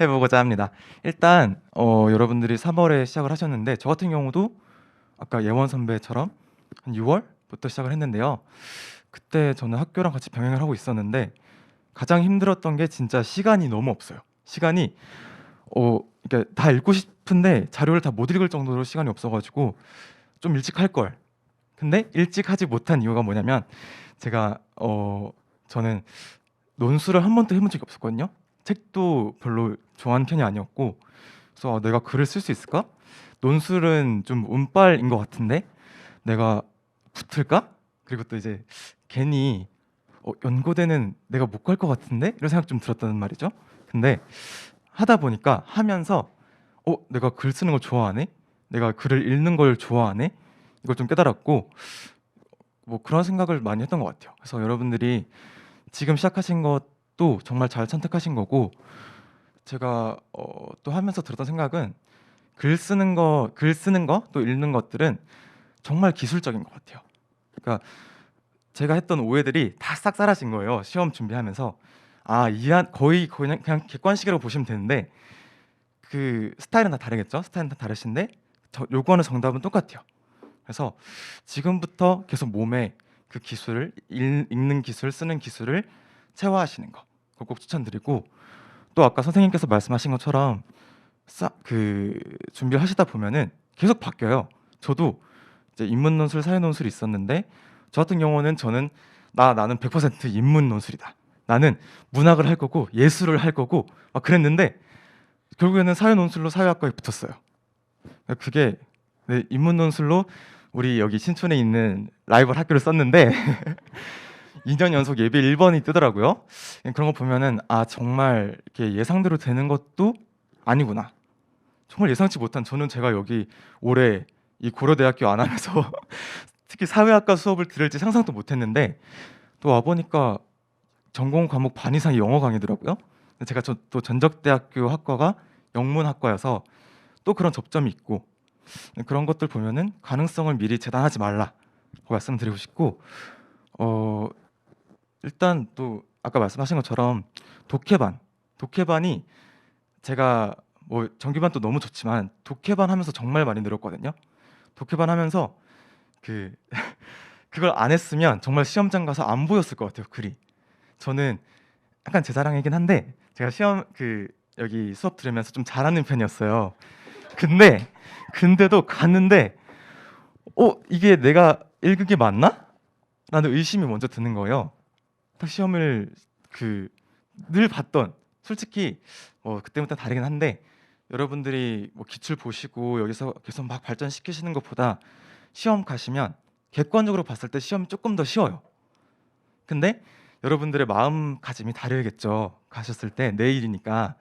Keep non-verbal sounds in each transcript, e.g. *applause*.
해보고자 합니다. 일단 어, 여러분들이 3월에 시작을 하셨는데 저 같은 경우도 아까 예원 선배처럼 한 6월부터 시작을 했는데요. 그때 저는 학교랑 같이 병행을 하고 있었는데 가장 힘들었던 게 진짜 시간이 너무 없어요. 시간이 어 그러니까 다 읽고 싶은데 자료를 다 못 읽을 정도로 시간이 없어가지고 좀 일찍 할 걸. 근데 일찍 하지 못한 이유가 뭐냐면 제가 어 저는 논술을 한 번도 해본 적이 없었거든요. 책도 별로 좋아하는 편이 아니었고 그래서 아, 내가 글을 쓸 수 있을까? 논술은 좀 운빨인 것 같은데 내가 붙을까? 그리고 또 이제 괜히 어, 연고대는 내가 못 갈 것 같은데 이런 생각 좀 들었단 말이죠. 근데 하다 보니까 하면서 어 내가 글 쓰는 걸 좋아하네, 내가 글을 읽는 걸 좋아하네 이걸 좀 깨달았고 뭐 그런 생각을 많이 했던 것 같아요. 그래서 여러분들이 지금 시작하신 것 도 정말 잘 선택하신 거고 제가 어, 또 하면서 들었던 생각은 글 쓰는 거, 글 쓰는 거, 또 읽는 것들은 정말 기술적인 것 같아요. 그러니까 제가 했던 오해들이 다 싹 사라진 거예요. 시험 준비하면서 아 이한 거의 그냥 그냥 객관식으로 보시면 되는데 그 스타일은 다 다르겠죠. 스타일은 다 다르신데 저, 요구하는 정답은 똑같아요. 그래서 지금부터 계속 몸에 그 기술을 읽, 읽는 기술, 쓰는 기술을 체화하시는 거. 그거 꼭 추천드리고 또 아까 선생님께서 말씀하신 것처럼 싸, 그 준비를 하시다 보면은 계속 바뀌어요. 저도 이제 인문 논술, 사회 논술이 있었는데 저 같은 경우는 저는 나 나는 100% 인문 논술이다. 나는 문학을 할 거고 예술을 할 거고 막 그랬는데 결국에는 사회 논술로 사회학과에 붙었어요. 그게 네, 인문 논술로 우리 여기 신촌에 있는 라이벌 학교를 썼는데 *laughs* 2년 연속 예비 1번이 뜨더라고요. 그런 거 보면은 아 정말 이렇게 예상대로 되는 것도 아니구나. 정말 예상치 못한 저는 제가 여기 올해 이 고려대학교 안 하면서 *laughs* 특히 사회학과 수업을 들을지 상상도 못했는데 또 와 보니까 전공 과목 반 이상이 영어 강의더라고요. 제가 저, 또 전적대학교 학과가 영문학과여서 또 그런 접점이 있고 그런 것들 보면은 가능성을 미리 재단하지 말라 고 말씀드리고 싶고 어 일단 또 아까 말씀하신 것처럼 독해반 독해반이 제가 뭐 정규반도 너무 좋지만 독해반 하면서 정말 많이 늘었거든요. 독해반 하면서 그 *laughs* 그걸 안 했으면 정말 시험장 가서 안 보였을 것 같아요 글이. 저는 약간 제 자랑이긴 한데 제가 시험 그 여기 수업 들으면서 좀 잘하는 편이었어요. 근데 근데도 갔는데 어 이게 내가 읽은 게 맞나? 라는 의심이 먼저 드는 거예요. 딱 시험을 그 늘 봤던 솔직히 뭐 그때부터 다르긴 한데 여러분들이 뭐 기출 보시고 여기서 계속 막 발전시키시는 것보다 시험 가시면 객관적으로 봤을 때 시험이 조금 더 쉬워요. 근데 여러분들의 마음가짐이 다르겠죠. 가셨을 때 내일이니까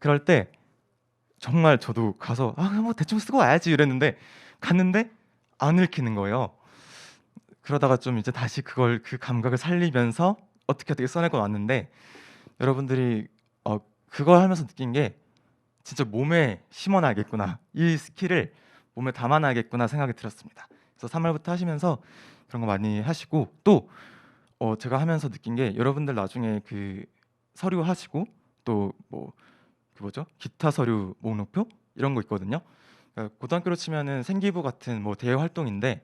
그럴 때 정말 저도 가서 아 뭐 대충 쓰고 와야지 이랬는데 갔는데 안 읽히는 거예요. 그러다가 좀 이제 다시 그걸 그 감각을 살리면서 어떻게 어떻게 써내고 왔는데 여러분들이 어 그걸 하면서 느낀 게 진짜 몸에 심어놔야겠구나 이 스킬을 몸에 담아놔야겠구나 생각이 들었습니다. 그래서 3월부터 하시면서 그런 거 많이 하시고 또 어, 제가 하면서 느낀 게 여러분들 나중에 그 서류 하시고 또뭐 그 뭐죠 기타 서류 목록표 이런 거 있거든요. 그러니까 고등학교로 치면은 생기부 같은 뭐 대외 활동인데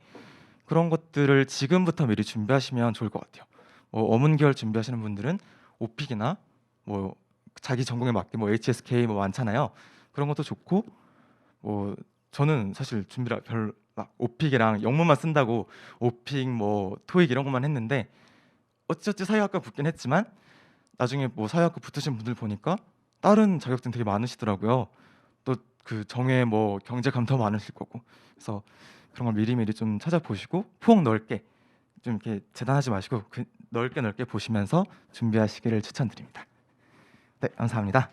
그런 것들을 지금부터 미리 준비하시면 좋을 것 같아요. 뭐 어문 계열 준비하시는 분들은 오픽이나 뭐 자기 전공에 맞게 뭐 HSK 뭐 많잖아요. 그런 것도 좋고 뭐 저는 사실 준비를 별 막 오픽이랑 영문만 쓴다고 오픽 뭐 토익 이런 것만 했는데 어찌어찌 사회학과 붙긴 했지만 나중에 뭐 사회학과 붙으신 분들 보니까 다른 자격증 되게 많으시더라고요. 또 그 정회 뭐 경제 감도 많으실 거고 그래서 그런 걸 미리미리 좀 찾아보시고 폭 넓게 좀 이렇게 재단하지 마시고 그 넓게 넓게 보시면서 준비하시기를 추천드립니다. 네, 감사합니다.